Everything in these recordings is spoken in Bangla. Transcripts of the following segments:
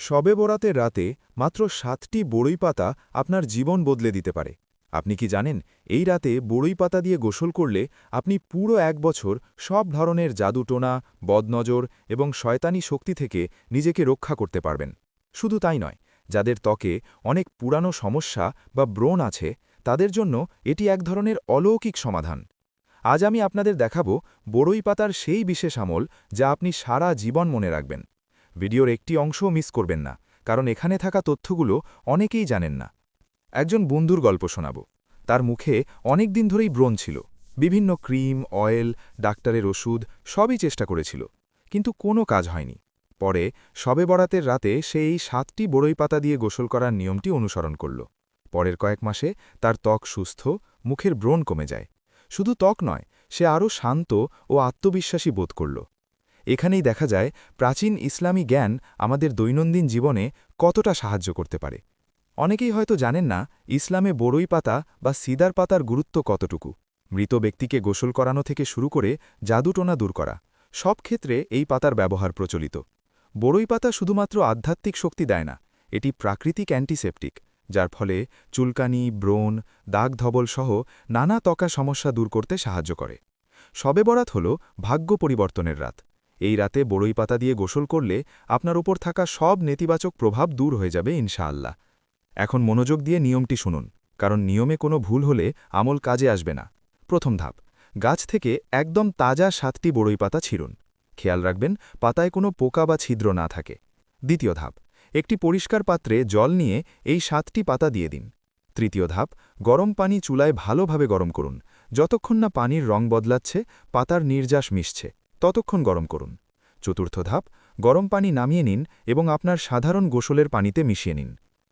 শবে বরাতের রাতে মাত্র সাতটি বড়ই পাতা আপনার জীবন বদলে দিতে পারে। আপনি কি জানেন, এই রাতে বড়ই পাতা দিয়ে গোসল করলে আপনি পুরো এক বছর সব ধরনের জাদুটোনা বদনজর এবং শয়তানি শক্তি থেকে নিজেকে রক্ষা করতে পারবেন। শুধু তাই নয়, যাদের ত্বকে অনেক পুরানো সমস্যা বা ব্রণ আছে, তাদের জন্য এটি এক ধরনের অলৌকিক সমাধান। আজ আমি আপনাদের দেখাবো বড়ই পাতার সেই বিশেষ আমল যা আপনি সারা জীবন মনে রাখবেন। ভিডিওর একটি অংশও মিস করবেন না, কারণ এখানে থাকা তথ্যগুলো অনেকেই জানেন না। একজন বন্ধুর গল্প শোনাব। তার মুখে অনেক দিন ধরেই ব্রণ ছিল। বিভিন্ন ক্রিম, অয়েল, ডাক্তারের ওষুধ, সবই চেষ্টা করেছিল। কিন্তু কোনো কাজ হয়নি। পরে সবে বরাতের রাতে সে এই সাতটি বড়ই পাতা দিয়ে গোসল করার নিয়মটি অনুসরণ করল। পরের কয়েক মাসে তার ত্বক সুস্থ, মুখের ব্রণ কমে যায়। শুধু ত্বক নয়, সে আরও শান্ত ও আত্মবিশ্বাসী বোধ করল। এখানেই দেখা যায় প্রাচীন ইসলামী জ্ঞান আমাদের দৈনন্দিন জীবনে কতটা সাহায্য করতে পারে। অনেকেই হয়তো জানেন না ইসলামে বড়ই পাতা বা সিদার পাতার গুরুত্ব কতটুকু। মৃত ব্যক্তিকে গোসল করানো থেকে শুরু করে জাদুটোনা দূর করা, সব ক্ষেত্রে এই পাতার ব্যবহার প্রচলিত। বড়ই পাতা শুধুমাত্র আধ্যাত্মিক শক্তি দেয় না, এটি প্রাকৃতিক অ্যান্টিসেপটিক, যার ফলে চুলকানি, ব্রণ দাগ ধবল সহ নানা ত্বকা সমস্যা দূর করতে সাহায্য করে। সবে বরাত হল ভাগ্য পরিবর্তনের রাত। এই রাতে বড়ই পাতা দিয়ে গোসল করলে আপনার উপর থাকা সব নেতিবাচক প্রভাব দূর হয়ে যাবে ইনশাআল্লাহ। এখন মনোযোগ দিয়ে নিয়মটি শুনুন, কারণ নিয়মে কোনো ভুল হলে আমল কাজে আসবে না। প্রথম ধাপ, গাছ থেকে একদম তাজা সাতটি বড়ই পাতা ছিঁড়ুন। খেয়াল রাখবেন, পাতায় কোনো পোকা বা ছিদ্র না থাকে। দ্বিতীয় ধাপ, একটি পরিষ্কার পাত্রে জল নিয়ে এই সাতটি পাতা দিয়ে দিন। তৃতীয় ধাপ, গরম পানি চুলায় ভালোভাবে গরম করুন। যতক্ষণ না পানির রং বদলাচ্ছে, পাতার নির্যাস মিশছে। ততক্ষণ গরম করুন। চতুর্থ ধাপ, গরম পানি নামিয়ে নিন এবং আপনার সাধারণ গোসলের পানিতে মিশিয়ে নিন।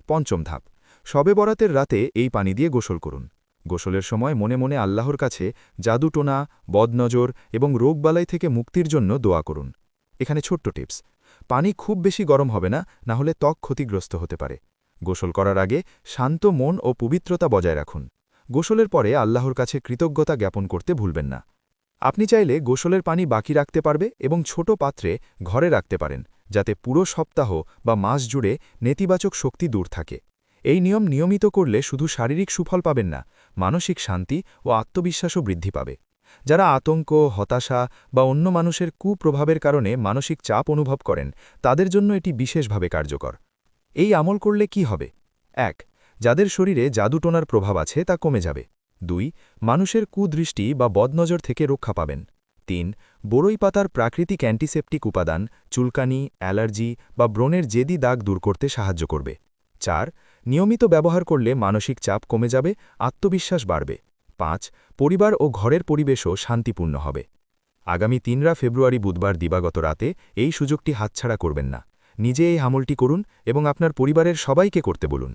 পঞ্চম ধাপ সবে বরাতের রাতে এই পানি দিয়ে গোসল করুন। গোসলের সময় মনে মনে আল্লাহর কাছে জাদুটোনা বদনজর এবং রোগবালাই থেকে মুক্তির জন্য দোয়া করুন। এখানে ছোট্ট টিপস, পানি খুব বেশি গরম হবে না না হলে ত্বক ক্ষতিগ্রস্ত হতে পারে। গোসল করার আগে শান্ত মন ও পবিত্রতা বজায় রাখুন। গোসলের পরে আল্লাহর কাছে কৃতজ্ঞতা জ্ঞাপন করতে ভুলবেন না। আপনি চাইলে গোসলের পানি বাকি রাখতে পারবে এবং ছোট পাত্রে ঘরে রাখতে পারেন, যাতে পুরো সপ্তাহ বা মাস জুড়ে নেতিবাচক শক্তি দূর থাকে। এই নিয়ম নিয়মিত করলে শুধু শারীরিক সুফল পাবেন না, মানসিক শান্তি ও আত্মবিশ্বাসও বৃদ্ধি পাবে। যারা আতঙ্ক, হতাশা বা অন্য মানুষের কুপ্রভাবের কারণে মানসিক চাপ অনুভব করেন, তাদের জন্য এটি বিশেষভাবে কার্যকর। এই আমল করলে কি হবে? এক, যাদের শরীরে জাদুটোনার প্রভাব আছে তা কমে যাবে। দুই, মানুষের কুদৃষ্টি বা বদনজর থেকে রক্ষা পাবেন। তিন বড়ই পাতার প্রাকৃতিক অ্যান্টিসেপটিক উপাদান, চুলকানি, অ্যালার্জি বা ব্রণের জেদি দাগ দূর করতে সাহায্য করবে। চার, নিয়মিত ব্যবহার করলে মানসিক চাপ কমে যাবে, আত্মবিশ্বাস বাড়বে। পাঁচ, পরিবার ও ঘরের পরিবেশও শান্তিপূর্ণ হবে। আগামী তিনরা ফেব্রুয়ারি বুধবার দিবাগত রাতে এই সুযোগটি হাতছাড়া করবেন না। নিজে এই হামলটি করুন এবং আপনার পরিবারের সবাইকে করতে বলুন।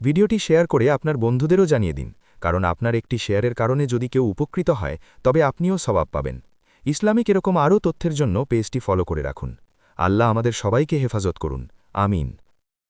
ভিডিওটি শেয়ার করে আপনার বন্ধুদেরও জানিয়ে দিন। কারণ আপনার একটি শেয়ারের কারণে যদি কেউ উপকৃত হয়, তবে আপনিও স্বভাব পাবেন। ইসলামিক এরকম আরও তথ্যের জন্য পেজটি ফলো করে রাখুন। আল্লাহ আমাদের সবাইকে হেফাজত করুন। আমিন।